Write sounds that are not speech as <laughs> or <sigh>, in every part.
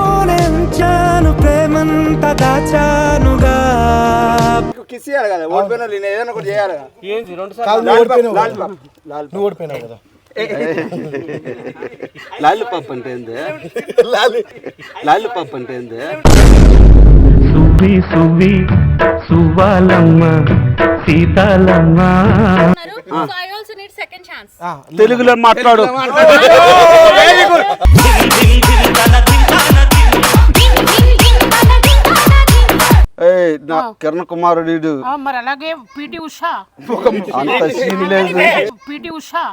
నాలోనెంచాను ప్రేమంత దాచానుగా. Kiss చేయాలి కదా ఓడిపోయినా నేను ఏదైనా ఒకటి చేయాలి రెండు సార్లు ఓడిపోయినావు ఓడిపోయినావు కదా. పాప్ అంటే ఏంది? పాప్ అంటే ఏంది? సీతాలమ్మ. తెలుగులో మాట్లాడు. ఏయ్ నా కిరణ్ కుమారుడు. మరి అలాగే పిటి ఉషా. అంత సీన్ లేదు పిటి ఉషా.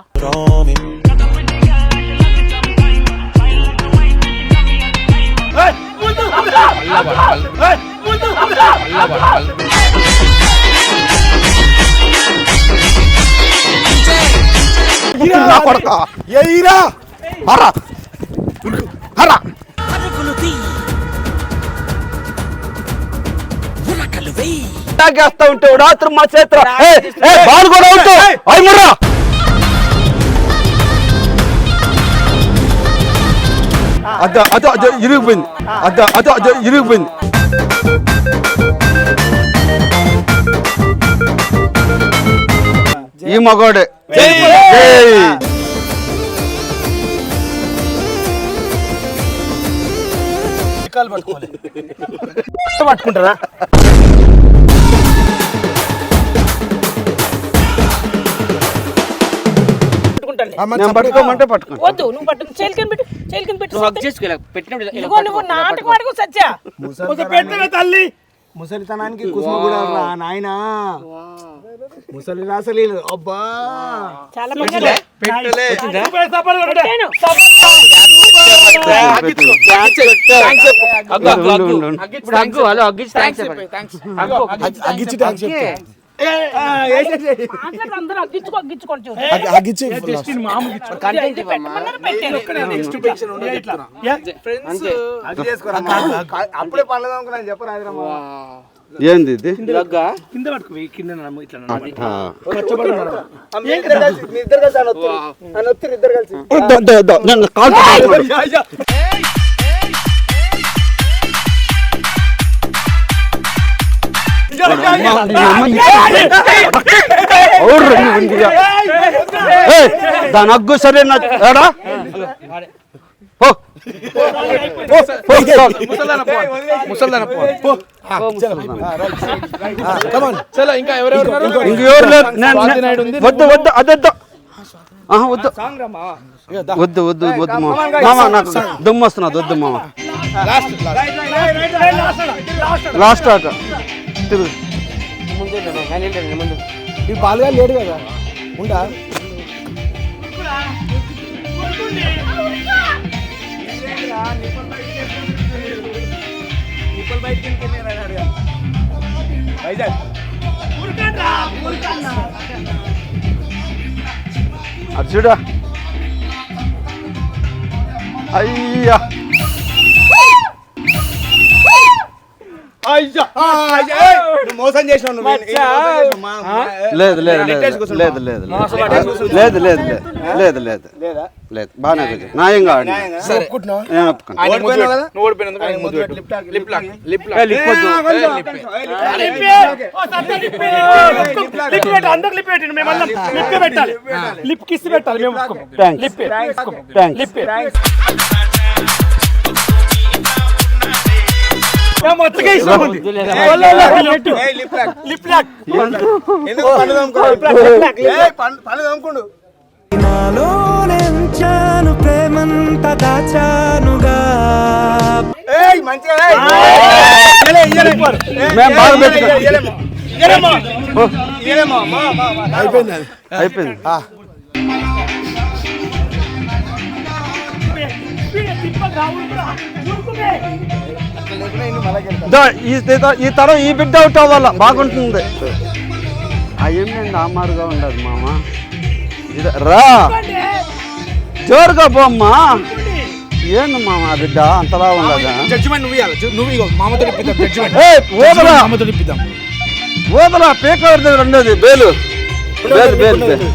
కొడక. ఎయిరా హరా హరా తాగేస్తా ఉంటావు రాత్రి మా చేత్ర బాల్ కూడా ఉంటావు అయి ముర్రా. అద్ద అద అద ఇరిగిపోయింది అద్ద అద అద ఇరిగిపోయింది ఈ మగోడే. జై కాలు పట్టుకోవాలి. <laughs> పట్టుకుంటారా? నేను పట్టుకోమంటే పట్టుకో వద్దు నువ్వు పట్టు? చేయలికని పెట్టు? చేయలికని పెట్టు హక్ చేసుకోలే పెట్టినప్పుడు ఇలా ఇదిగో నువ్వు నాటకం అడుగు సత్యా. పెట్టవే తల్లి ముసలితనానికి కుసుమ కూడా రా నాయనా. ముసలి రాసలేదు అబ్బా. అప్పుడే పనులు అనుకున్నాను చెప్పరాదు ఏంది దాని అగ్గు సరే నా వద్దు వద్దు అదొద్దు వద్దు వద్దు వద్దు వద్దు మామ నాకు దుమ్ము వస్తున్నది వద్దు మామ లాస్ట్ ఆట ఈ బాలుగా లేడు కదా. ఉండా? या निपल निपल बाईक पण राहणार या पाहिजे अर्जुडा अय्या ఈయన మోసం చేసినావు. మా- మా- లేదు లేదు లేదు లేదు లేదు లేదు లేదు లేదు లేదు లేదు లేదా లేదు బాగానే కుదిరి న్యాయంగా ఆడి న్యాయంగా? ఒప్పుకుంటున్నావు? నేను ఒప్పుకోను ఓడిపోయినావు కదా నువ్వు ఓడిపోయినందుకు ఆయన ముద్దు పెట్టు lip lock lip lip kiss పెట్టాలి. మేము లిప్ లిప్ పళ్ళు- పళ్ళు కొత్తగా ఇష్టం ఉంది నాలోనెంచాను ప్రేమంత దాచానుగా అయిపోయింది అయిపోయింది. ఈ తరం ఈ బిడ్డ అవుట్ అవ్వాల బాగుంటుంది. అయ్యండి ఆమారుగా ఉండదు మామ. ఇది రా. జోరుగా పోమ్మా. ఏంది మామ ఆ బిడ్డ? అంతలా ఉండదా? జడ్జిమెంట్ నువ్వు నువ్వు మామతో జడ్జిమెంట్. మామతో ఇప్పిద్దాం. ఉండేది బేలు. బేలు బేలు బేలు.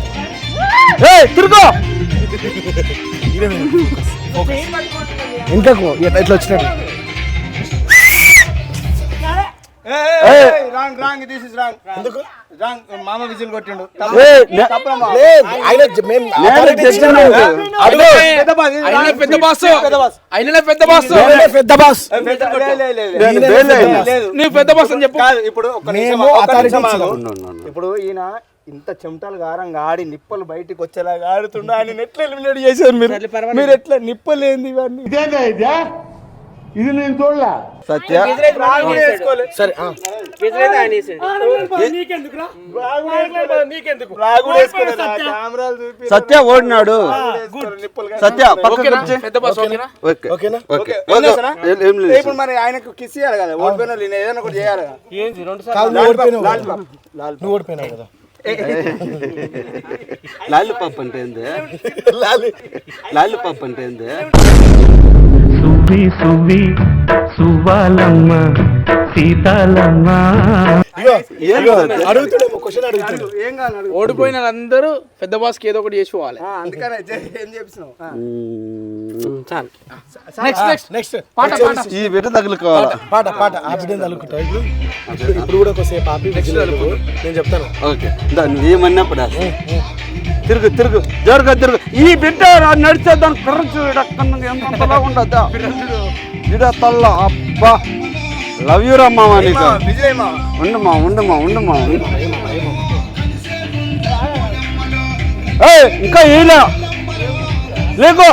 ఏయ్ తిరుగు. ఇంకకు ఎట్లా వచ్చినట్టు wrong wrong this is wrong ఎందుకు? రాంగ్ మామ విజిల్ కొట్టిండు. ఆయన మేము. పెద్ద బాస్. పెద్ద బాస్. పెద్ద బాస్. పెద్ద బాస్. నువ్వు పెద్ద అని చెప్పు. కాదు ఇప్పుడు. ఇప్పుడు ఈయన ఇంత చెమటలు గారంగా ఆడి నిప్పలు బయటికి వచ్చేలాగా ఆడుతుండే. ఆయన ఎట్లా ఎలిమినేట్ చేశారు మీరు. మీరు ఎట్లా నిప్పలు ఏంది ఇవన్నీ? సత్య. రాగు కూడా వేసుకోలే. సరే ఆ. పిసిరేది ఆయన వేసాడు. రాగు కూడా వేసుకోలే. నా కెమెరాలు చూపి సత్య ఓడినాడు. సత్య ఇప్పుడు మరి ఆయనకు కిస్ ఇవ్వాలి కదా? ఓడిపోయిన ఏదైనా ఒకటి చేయాలి నువ్వు ఓడిపోయినావు కదా? లాలిపాప్ అంటే ఏంది? లాలిపాప్ అంటే ఏంది? సువ్వి సువ్వి సువ్వాలమ్మ సీతాలమ్మ. ఓడిపోయిన వాళ్ళందరూ పెద్ద బాస్కి ఏదో ఒకటి చేసి పోవాలి ఈ బిడ్డ తగులుకోవాలా? పాట పాట ఆ బిడ్డని తలుకుంటా ఇప్పుడు? ఇప్పుడు ఇప్పుడు కూడా ఒకసేపు ఆపి నెక్స్ట్ నేను చెప్తాను. ఓకే. దా నువ్వు ఏమన్నప్పుడు. తిరుగు తిరుగు. జరుగు తిరుగు. ఈ బిడ్డ నడిచే దాని ఖర్చు ఇడక్కన్నది ఎంతలా ఉండద్దా? తల్ల అబ్బా. లవ్ యూ రమ్మా నీకు మా, విజయ్ మా ఉండమా ఉండమా ఉండమా ఏయ్ ఇంకా ఈల లేకో.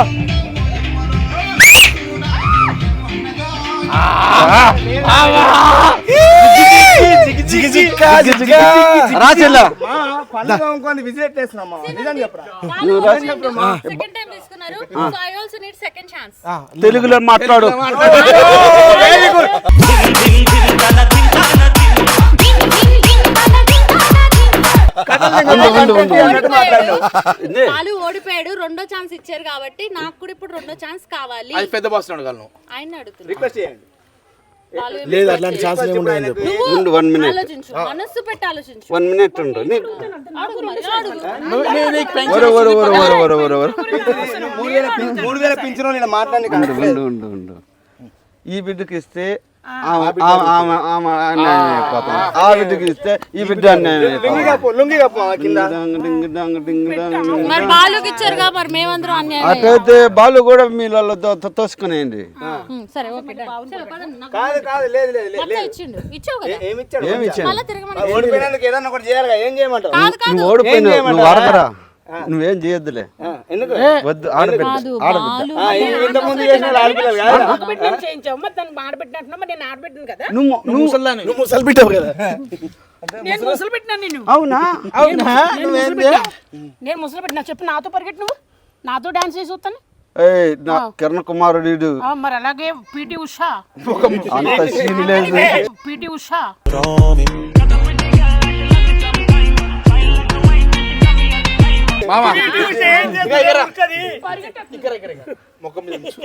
రాచెల్లా మా పళ్ళు తోముకొని విజిట్ చేస్తున్నాం నిజం చెప్పరా సెకండ్ టైం తీసుకున్నారు so I also need second chance తెలుగులో మాట్లాడు. వాళ్ళు ఓడిపోయాడు రెండో ఛాన్స్ ఇచ్చారు కాబట్టి నాకు కూడా ఇప్పుడు రెండో ఛాన్స్ కావాలి. పెద్ద బాస్ అడగలను ఆయన అడుగుతున్నా. రిక్వెస్ట్ చేయండి. లేదు అట్లాంటి ఛాన్స్ ఏమి ఉండదు నువ్వు ఉండు వన్ మినిట్ ఆలోచించు. మనస్సు పెట్టి ఆలోచించు. వన్ మినిట్ ఉండు. మూడు వేల పింఛను మాట్లాడి ఉండు ఉండు ఉండు. ఈ బిడ్డకి ఇస్తే ఆ. బిడ్డకి ఇస్తే ఈ బిడ్డ అటైతే బాలు కూడా మీలలో తోసుకునేయండి. ఇచ్చిండు. ఏమి ఓడిపోయినందుకు ఏదన్నా ఒకటి చేయాలి ఏం చేయమంటావు? కాదు నువ్వు ఓడిపోయినావు నువ్వు అడగరా నువ్వేం చేయొద్దులే. ఎందుకు? వద్దు ఆడబిడ్డ కాదు ఆడబిడ్డ. బాలు ఆ, ఇవి ఇంత ముందు చేసిన వాళ్ళు ఆడపిల్లలు కాదా? ఆడబిడ్డను చేయించావు. మరి దాన్ని ఆడబిడ్డంటున్నా మరి నేను ఆడబిడ్డను కదా? నువ్వు నువ్వు నువ్వు ముసలి బిడ్డవు కదా? నేను ముసలు పెట్టినా నేను అవునా? అవునా నువ్వేంది నేను ముసలు పెట్టినా? చెప్పు నాతో పరిగెట్టు నువ్వు. నాతో డాన్స్ చేసి వస్తాను. ఏయ్ నా కిరణ్ కుమారుడు. మరి అలాగే పిటి ఉషా. అంత సీన్ లేదు. పిటి ఉషా. మామ. ఇక్కడ, ఇక్కడ, ఇక్కడ. ముఖం మీద ఉంచు.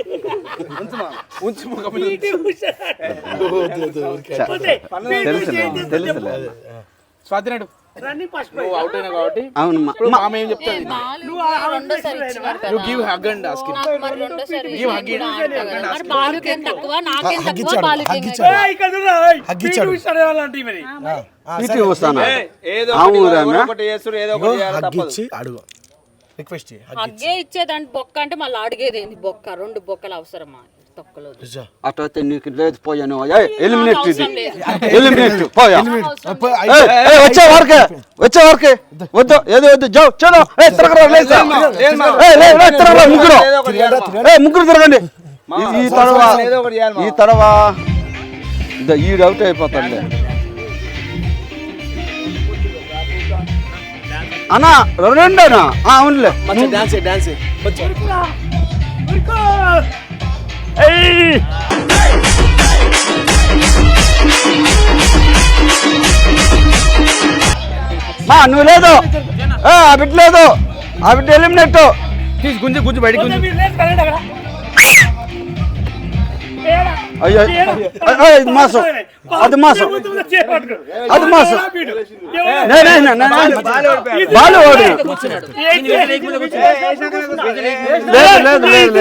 ముఖం మీద స్వాతి నాయుడు. కాబట్టి అవును మామ ఏం గివ్ హగ్ అండ్ అడుగు. రిక్వెస్ట్ ఇచ్చేదాన్ని బొక్క అంటే మళ్ళీ అడిగేది ఏంది బొక్క రెండు బొక్కలు అవసరమా తొక్కలో నీకు లేదు పోయాను ఎలిమినేట్ ఇది. ఎలిమినేట్ పోయా వచ్చే వరకే వచ్చే వరకే వద్దు ఏదో వద్దు జో చలో ఏ తిరగరా లేసా ఏయ్, లే, లే, తిరగరా ముగ్గురు. ఏ ముగ్గురు తిరగండి ఈ- తడవా. ఈ తడవా ఇదో ఈడు అన్నా రెండేనా ఆ, అవునులే. డాన్స్ డాన్స్ మా నువ్వు లేదు. ఏ, ఆ బిడ్డ లేదు. ఆ బిడ్డ ఎలిమినేట్. తీసి గుంజి గుంజి బయటికి అయ్యో ఇది మాసం. అది మాసం. అది మాసం. ఎవరా వీడు? నే, నే, నే, నే, నే. బాలు ఓడి ఏ చేయి? లేదు లేదు లేదు.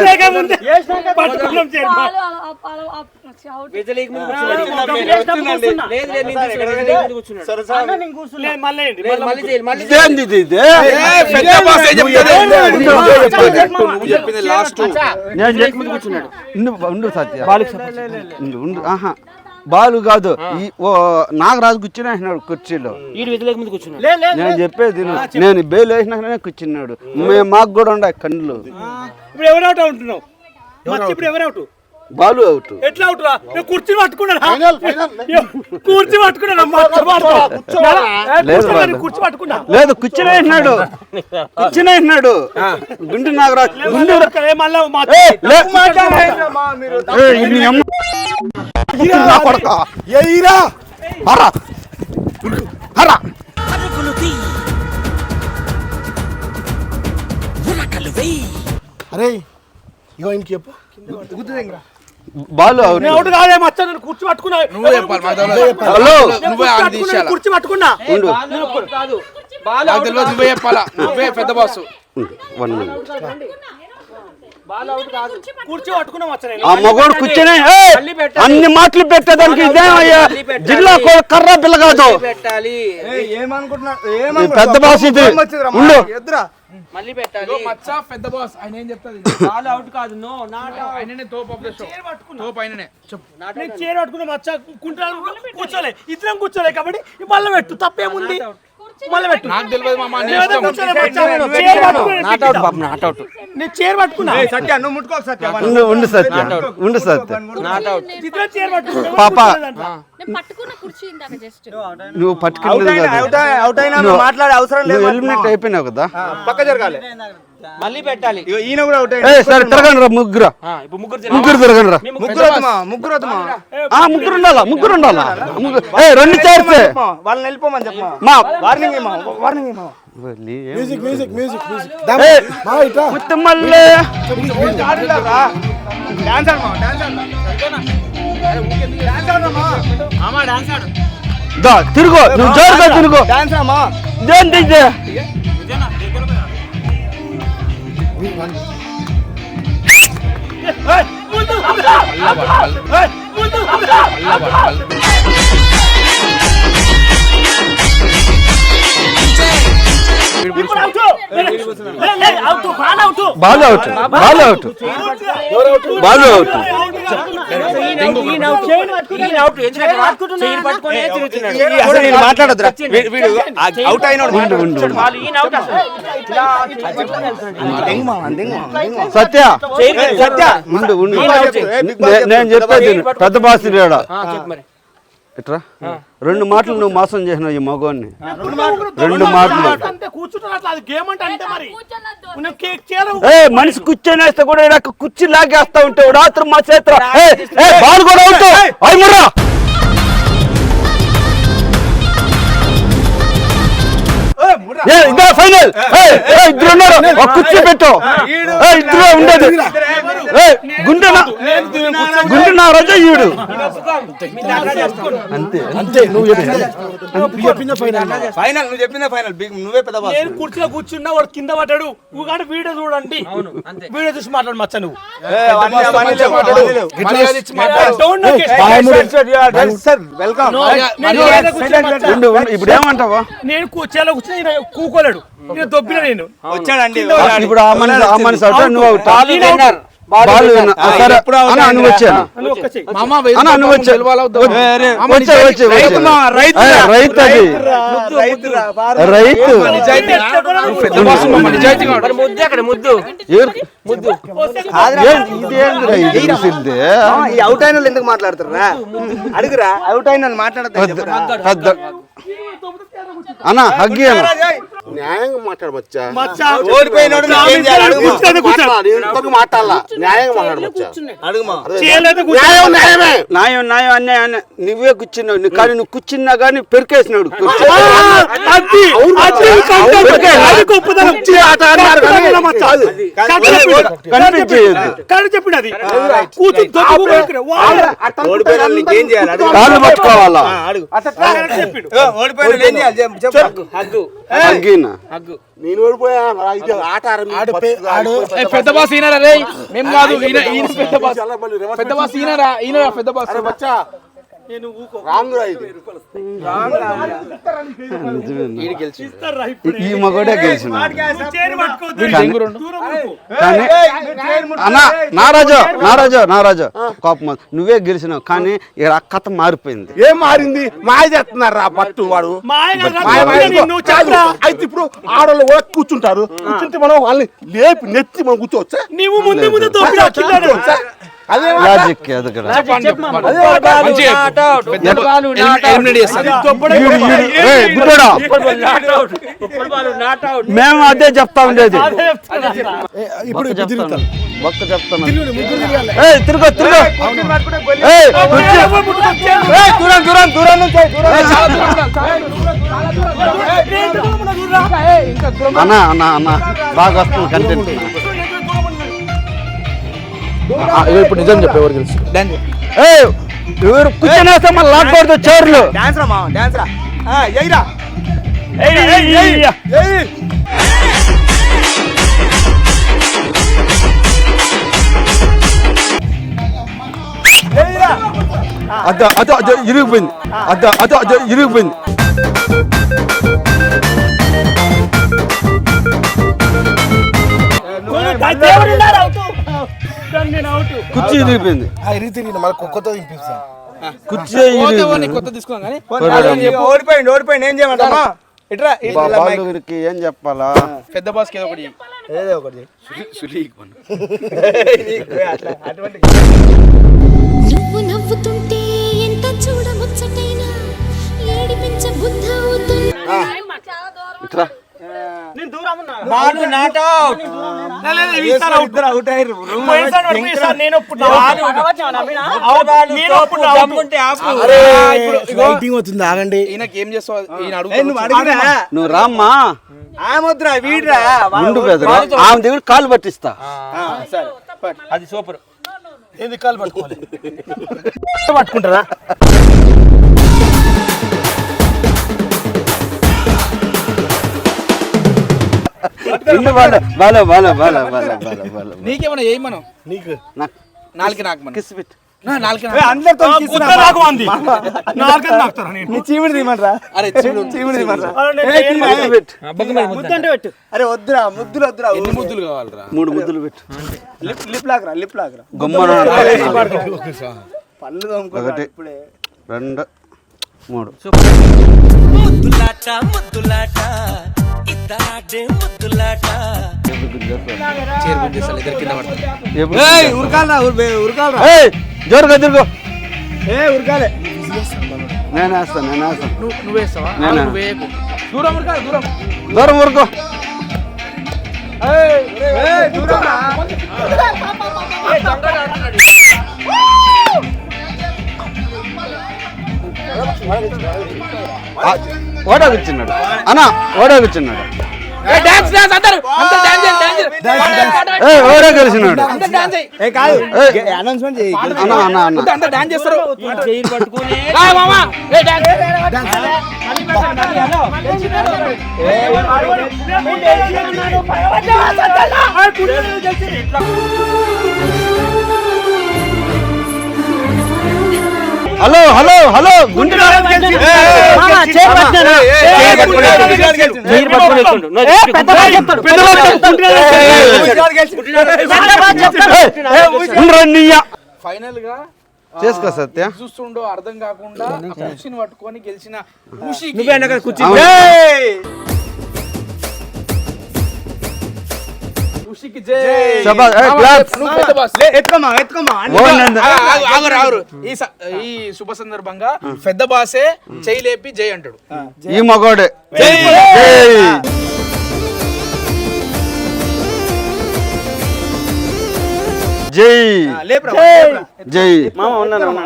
కూర్చున్నాడు. ఉండు, కూర్చున్నాడు సత్య. ఉండు ఆహా బాలు కాదు. ఈ ఓ నాగరాజు కూర్చుని కుర్చీలో. వీడు విజయలేక ముందు కూర్చున్నాడు. నేను చెప్పేది. నేను బెయిల్ వేసినాకనే కూర్చున్నాడు. మేము మాకు కూడా ఉండే కళ్ళు. ఇప్పుడు ఎవరు ఉంటున్నావు ఇప్పుడు ఎవరు అవుట్ బాలు అవుట్. ఎట్లా అవుట్ రా నేను కుర్చీ పట్టుకున్నానా? కుర్చీ పట్టుకున్నాను. కుర్చీ పట్టుకున్నా. లేదు కూర్చుని వేసినాడు కూర్చుని వేసినాడు గుండు నాగరాజు గుండు. ఏ మళ్ళా మా ఏయ్, లే. మీరు ఏయ్, ఇది నీ అమ్మ. నా కొడక. ఎయిరా హరా. హరా. అరే. ఇగో ఇంక చెప్పు. గుర్తుదేంగ్రా బాలు అవుట్ నేను అవుట్ కాదే మచ్చ? నేను కుర్చీ పట్టుకున్నా నువ్వు చెప్పాలి మాకు తెలియదు. హలో. నేను నువ్వే కుర్చీ ఆన్ పట్టుకున్నా, తీసేయాలా? కుర్చీ పట్టుకున్నా ఉండు కాదు నాకు తెలియదు నువ్వే చెప్పాలా? <laughs> నువ్వే పెద్ద బాసు. వన్ మినిట్ కుర్చీ పట్టుకున్నా మచ్చ నేను. ఆ మగోడు కూర్చొని "ఏయ్, అన్ని మాటలు పెట్టేదానికి ఇదేమయ్యా జిల్లా కర్ర పిల్ల కాదు. పెద్ద బాస్ ఇది. ఉండు. ఎద్దురా. మళ్ళీ పెట్టాలి. మచ్చ పెద్ద బాస్ ఆయన ఏం చెప్తాది బాల్ అవుట్ కాదు. నో నాట్ ఆయననే తోపు ఆఫ్ ద షో తోపు ఆయననే. చెప్పు. నేను చీర పట్టుకున్నా మచ్చ. కుంటాను కూర్చోలే. ఇద్దరం కూర్చోలే కాబట్టి ఈ మళ్ళీ పెట్టు. తప్పేముంది? మళ్ళీ పెట్టు. నాకు తెలియదు మామ నేను. కూర్చోలే మచ్చ, చీర పట్టుకున్నా, నాట్ అవుట్ బాబు నాట్ అవుట్ నేను చీర పట్టుకున్నా. సత్య నువ్వు ముట్టుకోకు సత్య. ఉండు ఉండు సత్య. ఉండు సత్య. Not out. ఇద్దరం చీర పట్టుకున్నా పాప. అవుట్ అయినా మాట్లాడే అవసరం లేదు ఎలిమినేట్ అయిపోయినావు కదా. పక్క జరగాలి. మళ్ళీ పెట్టాలి. ఇగో ఈయన కూడా సరే తిరగండి రా ముగ్గురు. ఇప్పుడు ముగ్గురు ముగ్గురు తిరగండి రా. ముగ్గురు ముగ్గురు ఆ ముగ్గురు ఉండాలా? ముగ్గురు ఉండాలా? ఏ రెండు చెప్పమా, వాళ్ళని వెళ్ళిపోమని చెప్పమా మా వార్నింగ్ ఏమా వార్నింగ్ ఏమా మ్యూజిక్ మ్యూజిక్ మ్యూజిక్ మళ్ళీ డాన్స్ ఆడమా డాన్స్ ఆడమా? దా తిరుగు. నువ్వు జోరుగా తిరుగు. డాన్స్ ఆమా దేంటి ఇది? ఇప్పుడు అవుట్ లే, లే, ball out ball out ball out out. Satya Satya ఉండు ఉండు. నేను చెప్పేది. పెద్ద బాస్ ఇట్రా రెండు మాటలు నువ్వు మోసం చేసినావు ఈ మగవాన్ని రెండు మాటలు. ఏ మనిషి కూర్చొని వేస్తే కూడా కుర్చీ లాగేస్తా ఉంటావు. రాత్రి మా ఏ బాల్ కూడా అవుట్ ఇదే ఫైనల్. ఇద్దరు ఉన్నారు ఒక కుర్చీ పెట్టు. ఏ ఇద్దరు ఉండేది. ఏ గుండె నా- గుండె నా రజ ఈడు. అంతే. అంతే నువ్వు ఫైనల్. నువ్వు చెప్పిందే ఫైనల్. నువ్వే పెద్ద నేను కుర్చీలో కూర్చున్నా వాడు కింద పడ్డాడు. నువ్వు కానీ వీడియో చూడండి. అంతే. వీడియో చూసి మాట్లాడు మచ్చ నువ్వు. ఇప్పుడు ఏమంటావా నేను కూర్చోలో కూర్చొని ఈయన కూకోలేడు. నేను దొబ్బిన నేను. వచ్చాడండి. ఇప్పుడు రైతు అవుట్ అయిన వాళ్ళు ఎందుకు మాట్లాడుతుర్రా? అడుగురా అవుట్ అయిన వాళ్ళు మాట్లాడతారు అన్న హగ్గి అన్న న్యాయంగా మాట్లాడమచ్చా మచ్చా. ఓడిపోయినోడు. మాట్లాడాలి. న్యాయం న్యాయమే. నాయం నాయం అన్యాయం అన్యాయం. నువ్వే కూర్చున్నావు. నువ్వు కానీ నువ్వు కూర్చున్నా కానీ పెరికేసినాడు. కాళ్ళు పట్టుకోవాలా? ఓడిపోయిన నేను ఓడిపోయా ఇది ఆట ఆడ పెద్ద బాస్ ఈయనరా రే? మేము కాదు ఈయన పెద్ద బాస్ పెద్ద బాస్ ఈయనరా ఈయనరా పెద్ద బాస్ మచ్చా ఇప్పుడు? ఈ మగోడే గెలిచిన నువ్వు నారాజు నారాజు నారాజు కోపం. నువ్వే గెలిచినావు కానీ ఇక్కడ కథ మారిపోయింది. ఏం మారింది? మాయ చేస్తున్నారు రా పట్టు వాడు? అయితే ఇప్పుడు ఆడవాళ్ళు కూడా కూర్చుంటారు. కూర్చుంటే మనం వాళ్ళని లేపి నెత్తి మనం కూర్చోవచ్చా? నీవు ముందు ముందు లాజిక్ అది కూడా. మేము. అదే చెప్తా ఉండేది. ఇప్పుడు చెప్తాను. ఒక్క చెప్తాను. ఏయ్, తిరుగు తిరుగు. ఏయ్, కుర్చీ. ఏయ్, దూరం దూరం దూరం నుంచి ఏయ్, దూరం. అన్న అన్న అన్న. బాగా వస్తుంది కంటెంట్ ఇప్పుడు నిజం చెప్పు ఎవరు తెలుసు? ఏయ్ ఎవరు కూర్చొని వేస్తే మళ్ళీ లాక్కూడదు చోర్లు. డాన్స్ రా మామ డాన్స్ రా. ఎయ్యిరా అద్ద అదో అదో ఇరిగిపోయింది. అద్ద అదో అదో ఇరిగిపోయింది. దేవుడు ఉన్నాడు, అవుట్. దాన్ని నేను అవుట్. కుర్చీ ఇరిగిపోయింది కుక్కతో తినిపిస్తాను. కుర్చీ కొత్త తీసుకున్నాం కానీ. ఓడిపోయింది ఓడిపోయింది ఏం చేయమంటామా ఇట్రా. బాలుగురికి ఏం చెప్పాలా? పెద్ద బాస్ ఏదో ఒకటి ఏదో ఒకటి నీకు అట్లా అటువంటి నువ్వు నవ్వుతుంటే ఎంత చూడముచ్చటైనా ఏడిపించ బుద్ధ అవుతున్నా ఇట్రా. నేను దూరం ఉన్నా. బాలు నాట్ అవుట్ అయ్యారు పోయినసారి నేను. నేను లైటింగ్ ఆగండి. ఈయనకి ఏం చేస్తావు? ఈయన నువ్వు అడిగిరా? నువ్వు రామ్మా. ఆమొద్దురా వీడ్రా. ముందు ఆమె దగ్గర కాలు పట్టిస్తా. సరే. అది సూపర్. ఏంది కాలు పట్టుకోవాలి? <laughs> పట్టుకుంటారా? ఇల్లు నీకేమన్నా ఏం మనం నీకు నాకు నాలుగు నాకు మనం కిస్ పెట్టు అందరితో చీమిడి తీయమంటారా? అరే చీముడు. పెట్టు. అరే వద్దురా ముద్దులు వద్దురా ఎన్ని ముద్దులు కావాలరా? మూడు ముద్దులు పెట్టు. లిప్ లిప్ లాగరా లిప్ లాగరా. గుమ్మన పళ్ళు ఒకటి. ఇప్పుడే? రెండు మూడు ముద్దులాట ముద్దులాట ఇద్దరాటే ముద్దులాట జోరుగా తిరుగు ఏ ఉరకాలే నేను వేస్తాను నేను వేస్తాను నువ్వు వేస్తావా నేనా? దూరం ఉరకా దూరం దూరం ఊరుకో ఏయ్ దూరం ఓడా కూర్చున్నాడు. అన్న ఓడా కూర్చున్నాడు. డాన్స్ డాన్స్ అందరు అందరు డాన్స్ చేయండి డాన్స్ ఏ ఓడా కలిసినాడు అందరు డాన్స్ చేయి. ఏ కాదు ఏయ్. అనౌన్స్మెంట్ చేయి. అన్న అన్న అన్న. అందరు అందరు డాన్స్ చేస్తారు. చైర్ పట్టుకుని ఆ మామా ఏ డాన్స్ హలో హలో హలో. ఫైనల్గా చేసుకో సత్య. చూస్తుండో అర్థం కాకుండా కుర్చీని పట్టుకొని గెలిచిన నువ్వే వెనక కూర్చో. స- ఈ శుభ సందర్భంగా పెద్ద బాసే చేయి లేపి జై అంటాడు. ఈ మగోడే.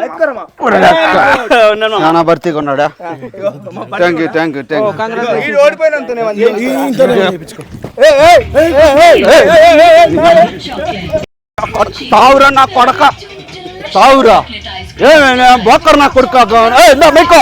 ఎక్కరమ్మా ఉన్నాను చాలా భర్తీగా ఉన్నాడా thank you thank you thank. తావురా నా కొడక తావురా ఏ బొక్కరు నా కొడుక ఏ, మెక్కో